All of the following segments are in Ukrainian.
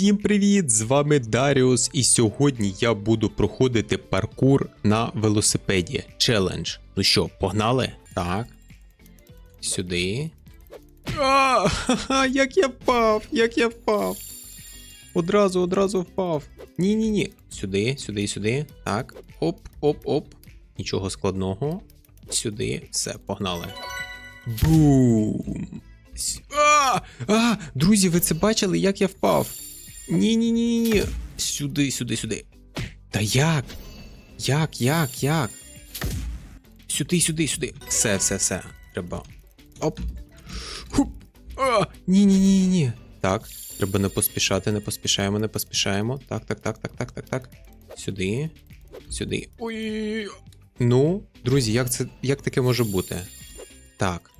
Всім привіт! З вами Даріус, і сьогодні я буду проходити паркур на велосипеді. Челендж. Ну що, погнали? Так. Сюди. А, як я впав, як я впав. Одразу, одразу впав. Ні-ні-ні. Сюди, сюди, сюди. Так. Оп, оп, оп. Нічого складного. Сюди. Все, погнали. Бум! А! А! Друзі, ви це бачили, як я впав? Ні, ні, ні, ні. Сюди, сюди, сюди. Та як? Як, як, як? Сюди, сюди, сюди. Все, все, все. Треба. Оп. Хуп. А! Ні, ні, ні, ні. Так, треба не поспішати, не поспішаємо, не поспішаємо. Так, так, так, так, так, так, так. Сюди. Сюди. Ой. Ну, друзі, як це. Як таке може бути? Так.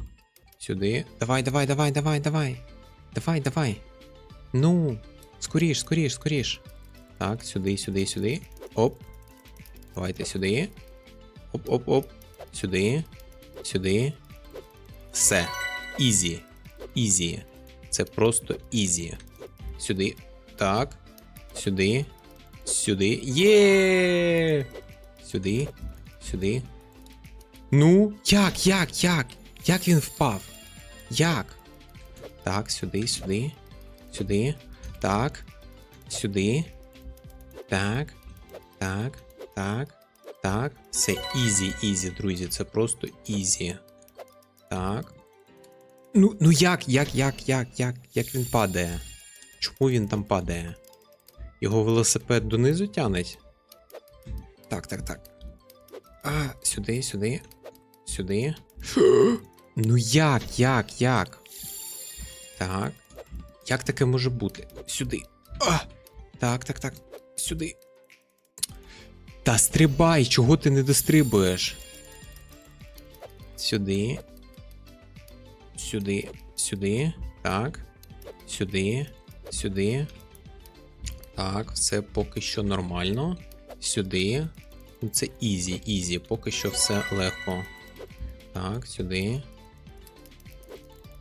Сюди. Давай, давай, давай, давай, давай. Давай, давай. Ну, скоріш, скоріш, скоріш. Так, сюди, сюди, сюди. Оп. Давайте сюди. Оп, оп, оп. Сюди. Сюди. Все. Ізі. Ізі. Це просто ізі. Сюди. Так. Сюди. Сюди. Є. Сюди. Сюди. Ну, як, як, як? Як він впав? Як? Так, сюди, сюди. Сюди. Так. Сюди. Так. Так. Так. Так. Це ізі, ізі, друзі. Це просто ізі. Так. Ну, ну як, як, як, як, як, як він падає? Чому він там падає? Його велосипед донизу тянеть? Так, так, так. А, сюди, сюди. Сюди. Ну як, як, як? Так. Як таке може бути? Сюди. А! Так, так, так. Сюди. Та стрибай, чого ти не дострибуєш? Сюди. Сюди. Сюди. Так. Сюди. Сюди. Так, все поки що нормально. Сюди. Ну, Це ізі, ізі, поки що все легко. Так, сюди.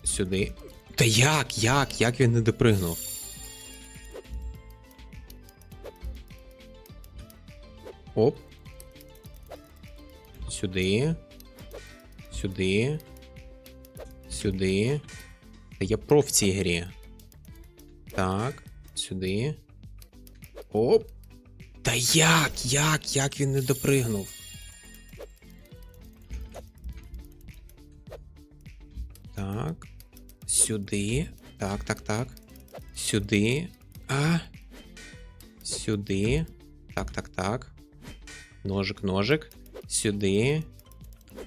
Сюди. Та як, як, як він не допригнув? Оп. Сюди. Сюди. Сюди. Та я про в цій грі. Так, сюди. Оп. Та як, як, як він не допригнув? Сюди. Так, так, так. Сюди. А. Сюди. Так, так, так. Ножик, ножик. Сюди.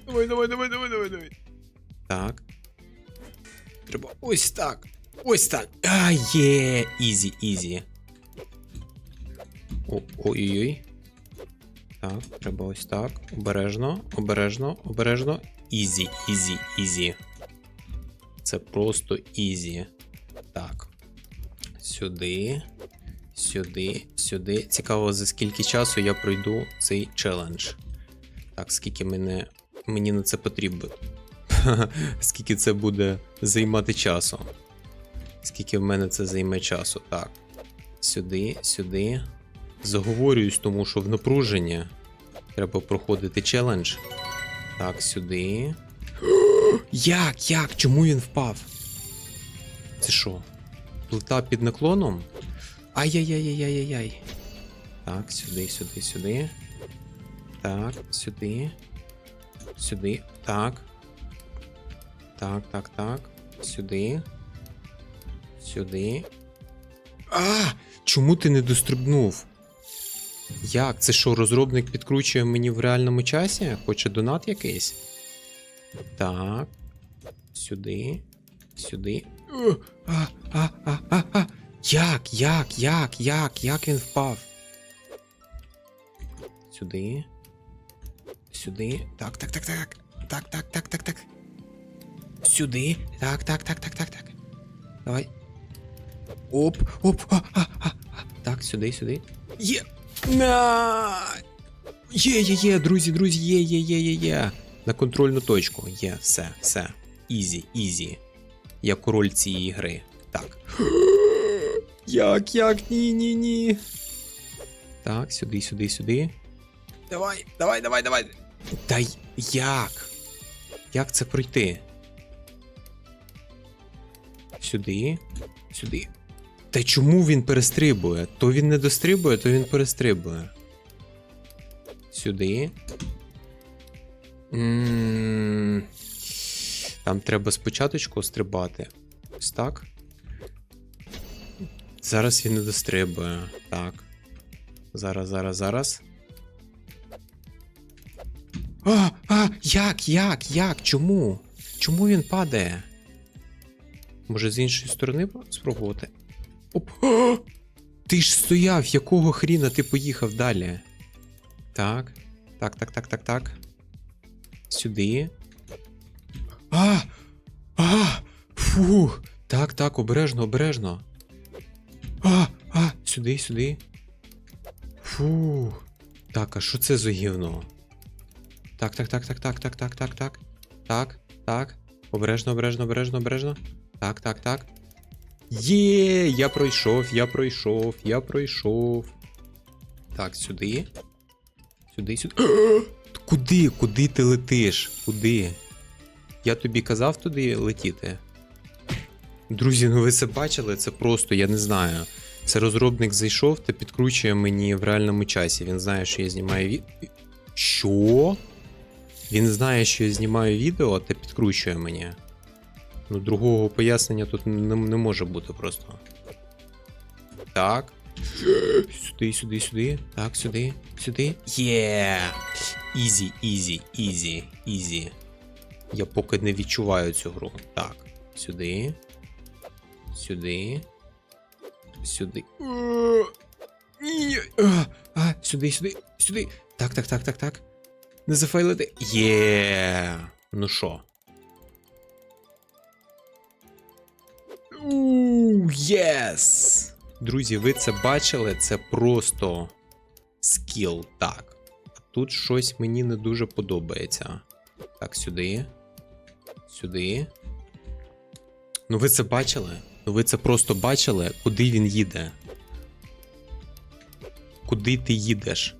Давай, давай, давай, давай, давай, давай. Так. Треба ось так. Ось так. А, є. Ізі, ізі. Ой-ой-ой. Так, треба ось так. Обережно, обережно, обережно. Ізі, ізі, ізі. Це просто ізі. Так. Сюди. Сюди, сюди. Цікаво, за скільки часу я пройду цей челендж. Так, скільки мене, мені на це потрібно. скільки це буде займати часу. Скільки в мене це займе часу. Так. Сюди, сюди. Заговорююсь, тому що в напруженні треба проходити челендж. Так, сюди. Як? Як? Чому він впав? Це що? Плита під наклоном? Ай-яй-яй-яй-яй-яй. Так, сюди, сюди, сюди. Так, сюди. Сюди. Так. Так, так, так. Сюди. Сюди. А! Чому ти не дострибнув? Як? Це що, розробник підкручує мені в реальному часі? Хоче донат якийсь? Так. Сюди. Сюди. А, а, а, а, а. Як? Як? Як? Як? Як він впав? Сюди. Сюди. Так, так, так, так. Так, так, так, так, так. Сюди. Так, так, так, так, так, так. Давай. Оп, оп, а, а, а, а. Так, сюди, сюди. Є. На! Є, є, є, друзі, друзі, є, є, є, є, є. На контрольну точку. Є, все, все. Ізі, ізі. Я король цієї гри. Так. Як, як, ні, ні, ні. Так, сюди, сюди, сюди. Давай, давай, давай, давай. Та як? Як це пройти? Сюди, сюди. Та чому він перестрибує? То він не дострибує, то він перестрибує. Сюди. м Там треба спочатку стрибати. Ось так. Зараз він не дострибує. Так. Зараз, зараз, зараз. А, а, як, як, як? Чому? Чому він падає? Може з іншої сторони спробувати? Оп. А! Ти ж стояв, якого хріна ти поїхав далі? Так. Так, так, так, так, так. Сюди. А! А! Фу! Так, так, обережно, обережно. А! А! Сюди, сюди. Фу. Так, а що це за гівно? Так, так, так, так, так, так, так, так, так. Так, так. Обережно, обережно, обережно, обережно. Так, так, так. Є, я пройшов, я пройшов, я пройшов. Так, сюди. Сюди, сюди. Куди? Куди ти летиш? Куди? Я тобі казав туди летіти. Друзі, ну ви це бачили? Це просто, я не знаю. Це розробник зайшов та підкручує мені в реальному часі. Він знає, що я знімаю від. Що? Він знає, що я знімаю відео та підкручує мені. Ну, другого пояснення тут не, не може бути просто. Так. Сюди, сюди, сюди. Так, сюди, сюди. Є! Ізі, ізі, ізі, ізі. Я поки не відчуваю цю гру. Так, сюди. Сюди. Сюди. Сюди, сюди, сюди. Так, так, так, так, так. Не зафайлити. Є. Ну що? Єс! Друзі, ви це бачили? Це просто скіл. Так. Тут щось мені не дуже подобається. Так, сюди. Сюди. Ну, ви це бачили? Ну, ви це просто бачили, куди він їде. Куди ти їдеш?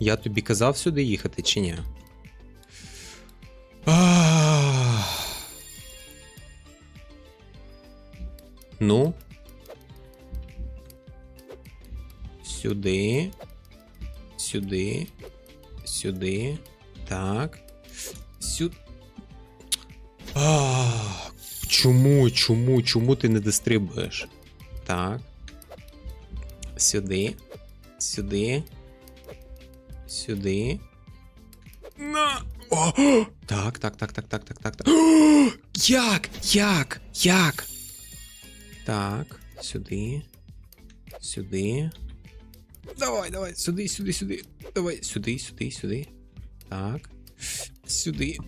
Я тобі казав сюди їхати чи ні? Ну. Сюди. Сюди. Сюди. Так. Сюди. Ах. Чому, чому, чому ти не дострибуєш? Так. Сюди. Сюди. Сюди. На. О! Так, так, так, так, так, так, так, так. Як? Як? Як? Так, сюди. Сюди. Давай, давай, сюди, сюди, сюди. Давай, сюди, сюди, сюди. Так. Сюди.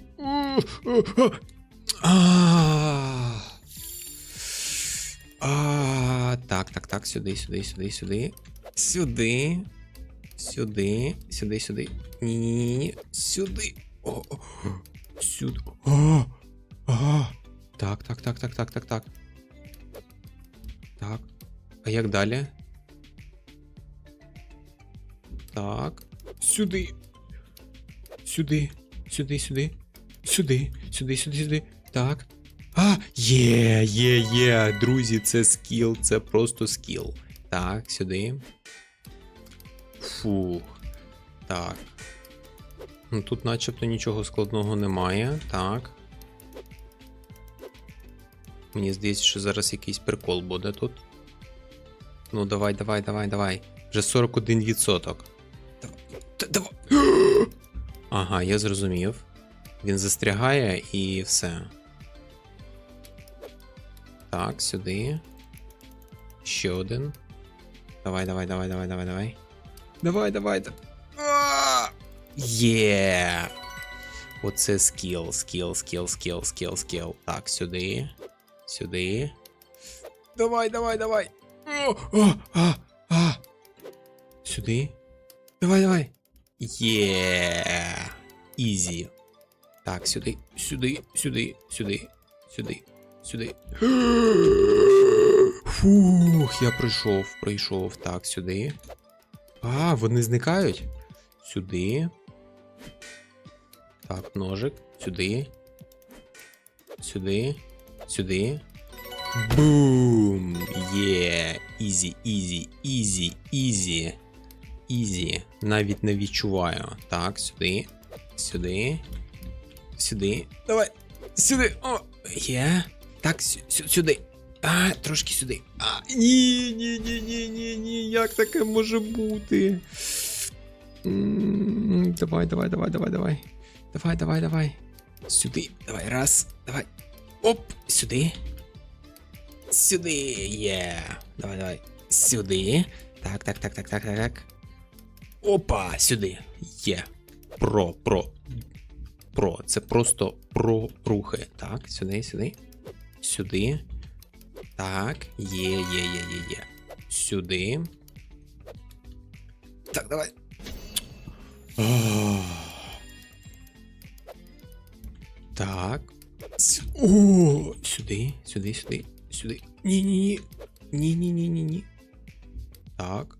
А. Так, так, так, сюди, сюди, сюди, сюди. Сюди. Сюди. Сюди, сюди. Ні-ні-ні. Сюди. О, о. Сюди. О. А. Так, так, так, так, так, так, так. Так. А як далі? Так. Сюди. Сюди. Сюди, сюди. Сюди. Сюди, сюди, сюди. Так. А, є, є, є. Друзі, це скіл, це просто скіл. Так, сюди. Фух. Так. Ну тут начебто нічого складного немає. Так. Мені здається, що зараз якийсь прикол буде тут. Ну, давай, давай, давай, давай. Вже 41%. Давай. Ага, я зрозумів. Він застрягає і все. Так, сюди. Ще один. Давай, давай, давай, давай, давай, давай. Давай, давай. Є. Оце скіл, скіл, скіл, скіл, скіл, скіл. Так, сюди. Сюди. Давай, давай, давай. Сюди. Давай, давай. Є. Ізі. Так, сюди, сюди, сюди, сюди, сюди, сюди. Фух, я прийшов, прийшов. Так, сюди. А, вони зникають. Сюди. Так, ножик. Сюди. Сюди. Сюди. Бум! Є! Ізі, ізі, ізі, ізі. Ізі. Навіть не відчуваю. Так, сюди. Сюди. Сюди. Давай. Сюди. О! Є. Так, сю- сю- сюди. А, трошки сюди. А, ні, ні, ні, ні, ні, ні. Як таке може бути? Давай, давай, давай, давай, давай. Давай, давай, давай. Сюди. Давай, раз. Давай. Оп, сюди. Сюди. Є. Давай, давай. Сюди. Так, так, так, так, так, так, так. Опа, сюди. Є. Про, про. Про. Це просто про рухи. Так, сюди, сюди. Сюди. Так, є, є, є, є, є. Сюди. Так, давай. Так. О, сюди, сюди, сюди, сюди. Ні, ні, ні. Ні, ні, ні, ні, ні. Так.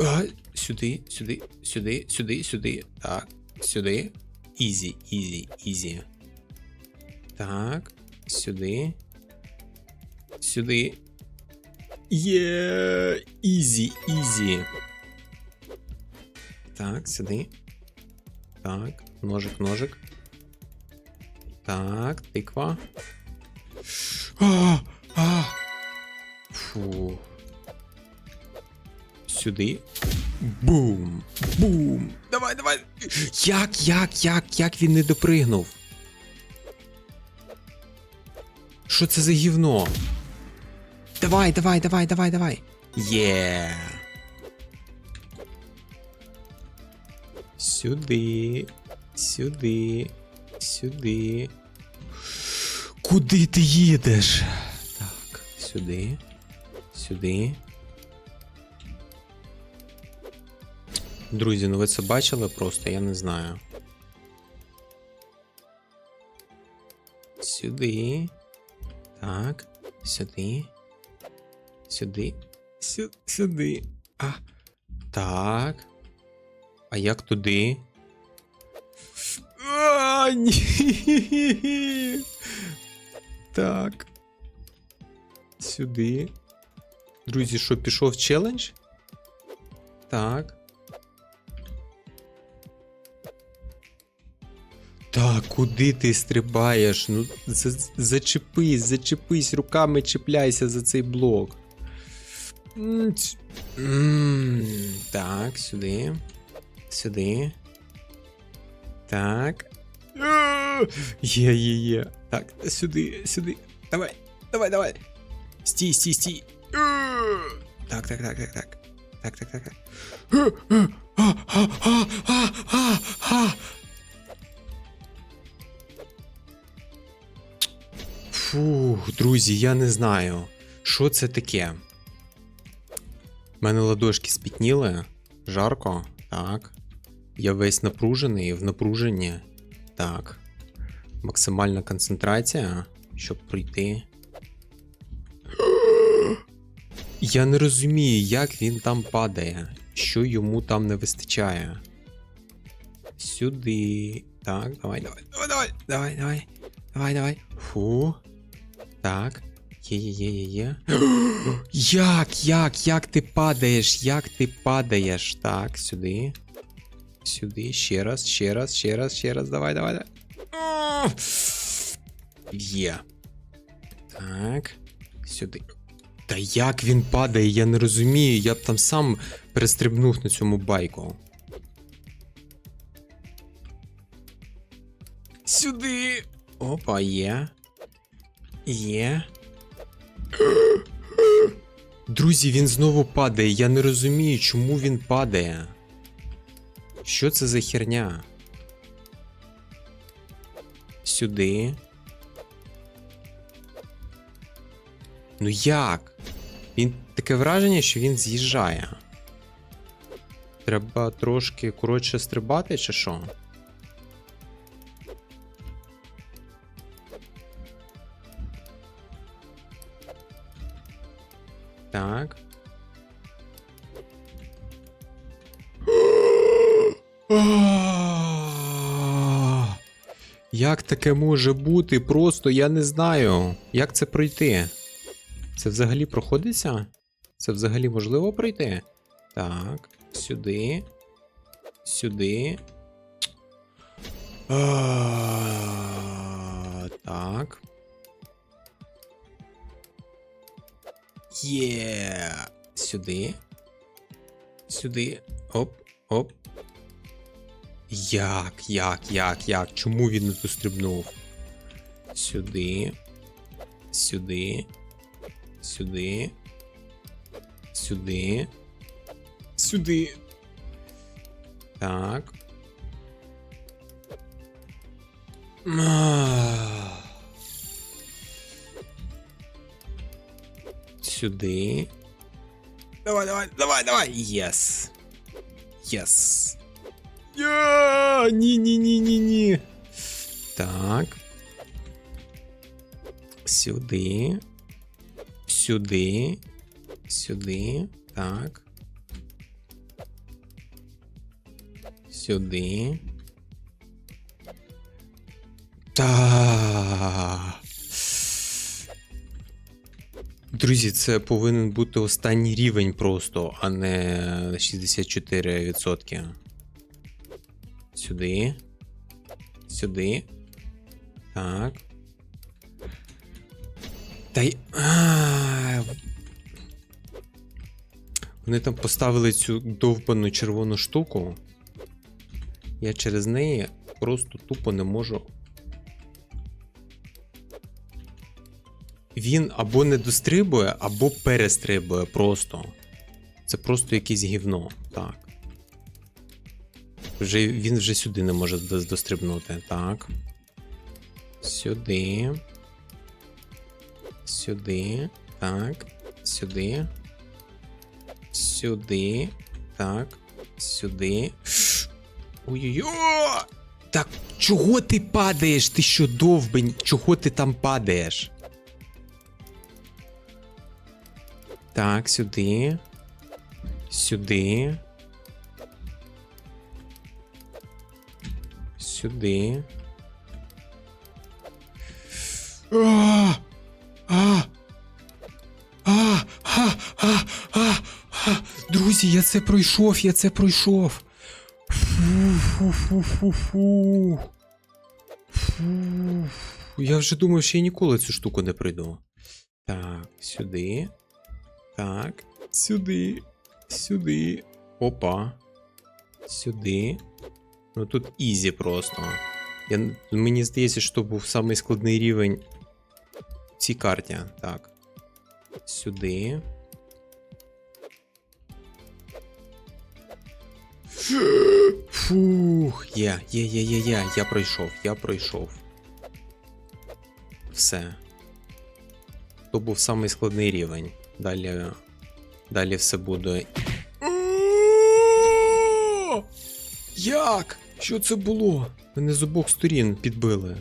А, сюди, сюди, сюди, сюди, сюди. Так, сюди. Ізі, ізі, ізі. Так, сюди. Сюди. Є. Ізі, ізі. Так, сюди. Так, ножик, ножик. Так, тиква. А, а. Фу. Сюди. Бум! Бум! Давай, давай! Як, як, як, як він не допригнув? Що це за гівно? Давай, давай, давай, давай, давай. Є. Сюди. Сюди. Сюди. Куди ти їдеш? Так, сюди. Сюди. Друзі, ну ви це бачили просто, я не знаю. Сюди. Так. Сюди. Сюди. Сю- сюди. А. Так. А як туди? Ні. Так. Сюди. Друзі, що, пішов челендж? Так. Так, куди ти стрибаєш? Ну, за- зачепись, зачепись, руками чіпляйся за цей блок. Так, сюди. Сюди. Так. Є, є, є. Так, сюди, сюди. Давай, давай, давай. Стій, стій, стій. Так, так, так, так, так. Так, так, так, так. Фух, друзі, я не знаю, що це таке. У мене ладошки спітніли, жарко, так. Я весь напружений в напруженні. Так. Максимальна концентрація, щоб пройти. Я не розумію, як він там падає, що йому там не вистачає. Сюди. Так, давай, давай, давай, давай, давай, давай. Давай, давай. Фу. Так. Є, є, є, є, є. Як, як, як ти падаєш? Як ти падаєш? Так, сюди. Сюди, ще раз, ще раз, ще раз, ще раз. Давай, давай, давай. Є. Так. Сюди. Та як він падає, я не розумію. Я б там сам перестрибнув на цьому байку. Сюди. Опа, є. Є. Друзі, він знову падає. Я не розумію, чому він падає. Що це за херня? Сюди. Ну як? Він таке враження, що він з'їжджає. Треба трошки коротше стрибати, чи що? Так. Як таке може бути? Просто я не знаю. Як це пройти? Це взагалі проходиться? Це взагалі можливо пройти? Так, сюди. Сюди. Так. Є. Сюди. Сюди. Оп, оп. Як, як, як, як? Чому він не дострибнув? Сюди. Сюди. Сюди. Сюди. Сюди. Так. Сюди. Давай, давай, давай, давай. Єс. Єс. Я! Ні, ні, ні, ні, ні. Так. Сюди. Сюди. Сюди. Так. Сюди. Та. Друзі, це повинен бути останній рівень просто, а не 64%. Сюди. Сюди. Так. Та й. А, Вони там поставили цю довбану червону штуку. Я через неї просто тупо не можу. Він або не дострибує, або перестрибує просто. Це просто якесь гівно. Так. Вже, він вже сюди не може дострибнути. Так. Сюди. Сюди. Так. Сюди. Сюди. Так. Сюди. Ой-ой-ой! Так чого ти падаєш? Ти що довбень? Чого ти там падаєш? Так, сюди. Сюди. Сюди. А! А! А! Друзі, я це пройшов, я це пройшов. Фу-фу-фу-фу-фу. Фу. Я вже думав, що я ніколи цю штуку не пройду. Так, сюди. Так, сюди. Сюди. Опа. Сюди. Ну тут ізі просто. Я, мені здається, що був самий складний рівень в цій карті. Так. Сюди. Фух, є, є, є, є, є, я пройшов, я пройшов. Все. То був самий складний рівень. Далі. Далі все буде. Як? Що це було? Мене з обох сторін підбили.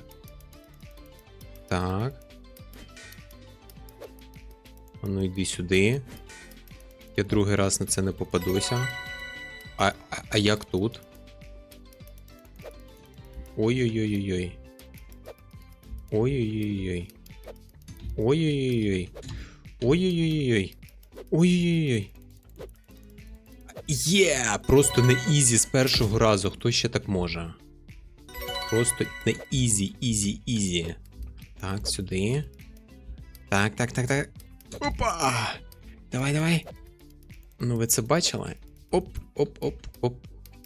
Так. А ну йди сюди. Я другий раз на це не попадуся. А, а, а як тут? Ой-ой-ой-ой. Ой-ой-ой-ой. Ой-ой-ой-ой. Ой-ой-ой-ой. Ой-ой-ой. Є! Просто на ізі з першого разу. Хто ще так може? Просто на ізі, ізі, ізі. Так, сюди. Так, так, так, так. Опа! Давай, давай. Ну, ви це бачили? Оп, оп, оп, оп.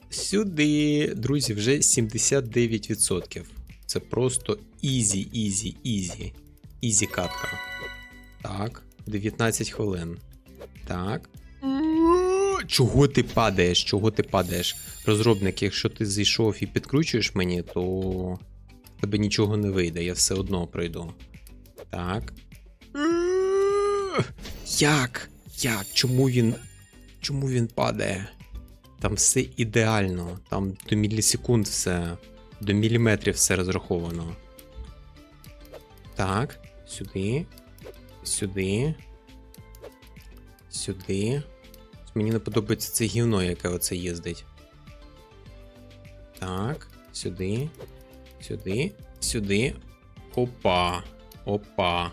Сюди. Друзі, вже 79%. Це просто ізі, ізі, ізі. Ізі катка. Так, 19 хвилин. Так. Чого ти падаєш? Чого ти падаєш? Розробник, якщо ти зайшов і підкручуєш мені, то тебе нічого не вийде, я все одно пройду. Так. Як? Як? Чому він. Чому він падає? Там все ідеально. Там до мілісекунд все. До міліметрів все розраховано. Так, сюди. Сюди. Сюди. Мені не подобається це гівно, яке оце їздить. Так, сюди. Сюди. Сюди. Опа. Опа.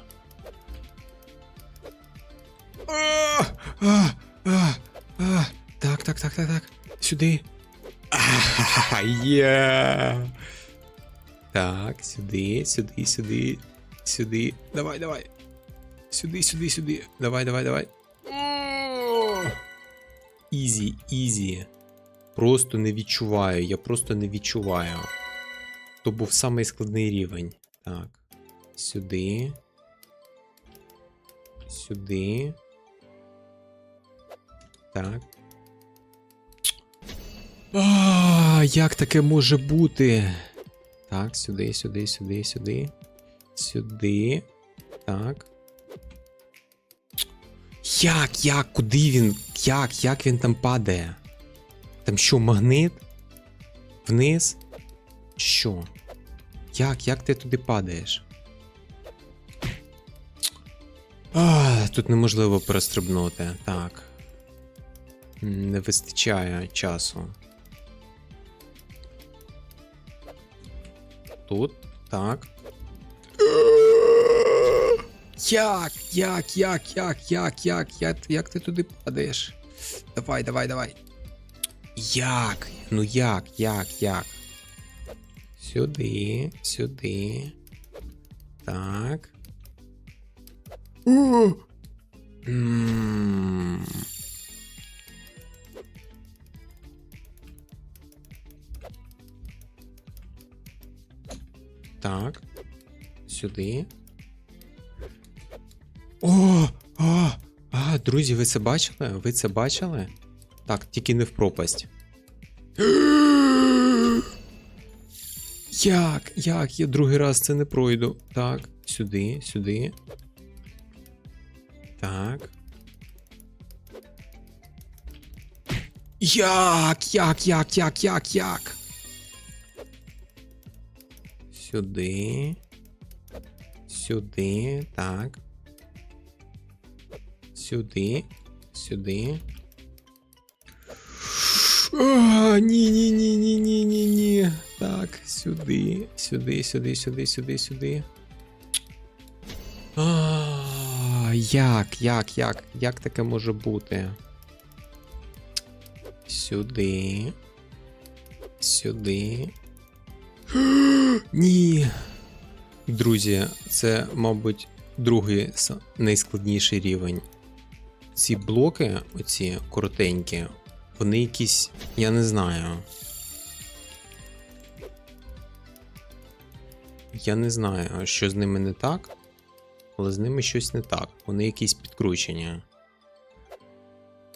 Так, так, так, так, так. Сюди. Є. Так, сюди, сюди, сюди, сюди. Давай, давай. Сюди, сюди, сюди. Давай, давай, давай. Ізі, ізі. Просто не відчуваю. Я просто не відчуваю. То був самий складний рівень. Так. Сюди. Сюди. Так. А, як таке може бути? Так, сюди, сюди, сюди, сюди. Сюди. Так. Як, як, куди він? Як, як він там падає? Там що, магнит? Вниз? Що? Як, як ти туди падаєш? А, тут неможливо перестрибнути. Так. Не вистачає часу. Тут. Так. Як? Як, як, як, як, як, як, як ти туди падаєш? Давай, давай, давай. Як? Ну як, як, як? Сюди, сюди. Так. Так. Сюди. О! А! А, друзі, ви це бачили? Ви це бачили? Так, тільки не в пропасть. Як? Як? Я другий раз це не пройду. Так, сюди, сюди. Так. Як? Як, як, як, як, як? Сюди. Сюди. Так. Сюди. Сюди. Ні, ні, ні, ні, ні, ні, ні. Так, сюди, сюди, сюди, сюди, сюди, сюди. А, як, як, як, як таке може бути? Сюди. Сюди. Ні. Друзі, це, мабуть, другий найскладніший рівень. Ці блоки, оці коротенькі, вони якісь. Я не знаю. Я не знаю, що з ними не так, але з ними щось не так. Вони якісь підкручені.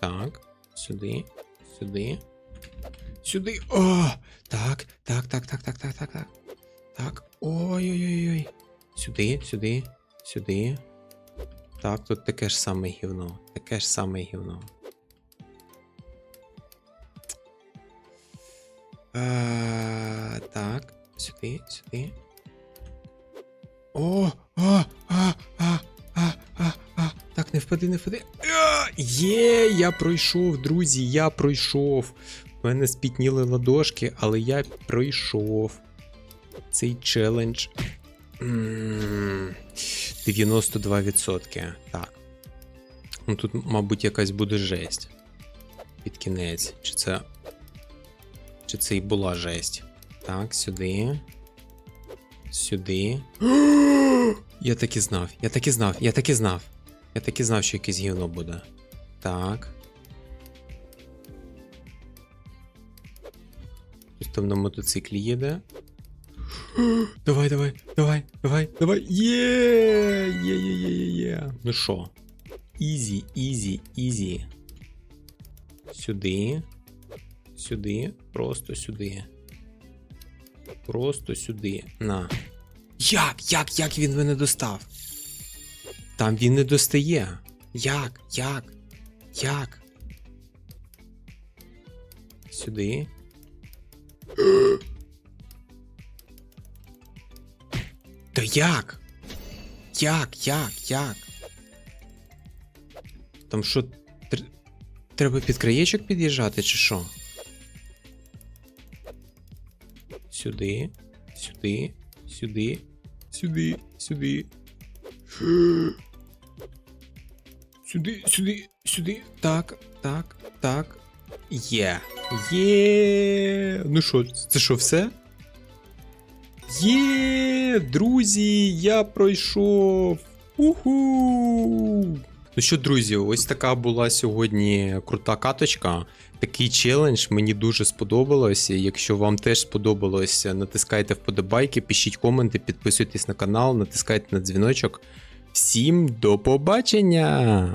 Так, сюди, сюди. Сюди. О! Так, так, так, так, так, так, так, так. Так. Ой-ой-ой. Сюди, сюди, сюди. Так, тут таке ж саме гівно. Таке ж саме гівно. Е, так, сюди, сюди. О, а, а, а, а, а, а. Так, не впади, не впади. А, Є, я пройшов, друзі, я пройшов. У мене спітніли ладошки, але я пройшов. Цей челендж. М, 92%. Так. Ну тут, мабуть, якась буде жесть. Під кінець. Чи це. Чи це і була жесть? Так, сюди. Сюди. Я так і знав, я так і знав, я так і знав. Я так і знав, що якесь гівно буде. Так. Хтось там на мотоциклі їде. Давай, давай, давай, давай, давай. Є! Є, є, є, є. Ну що? Ізі, ізі, ізі. Сюди. Сюди. Просто сюди. Просто сюди. На. Як? Як? Як він мене достав? Там він не достає. Як? Як? Як? Сюди. Та як? Як? Як? Як? Там що Треба під краєчок під'їжджати, чи що? Сюди, сюди, сюди, сюди, сюди. Сюди, сюди, сюди. Так, так, так. Є. Є. Ну що, це що, все? Є, друзі, я пройшов. Уху. Ну що, друзі, ось така була сьогодні крута каточка. Такий челендж мені дуже сподобалося. Якщо вам теж сподобалось, натискайте вподобайки, пишіть коменти, підписуйтесь на канал, натискайте на дзвіночок. Всім до побачення!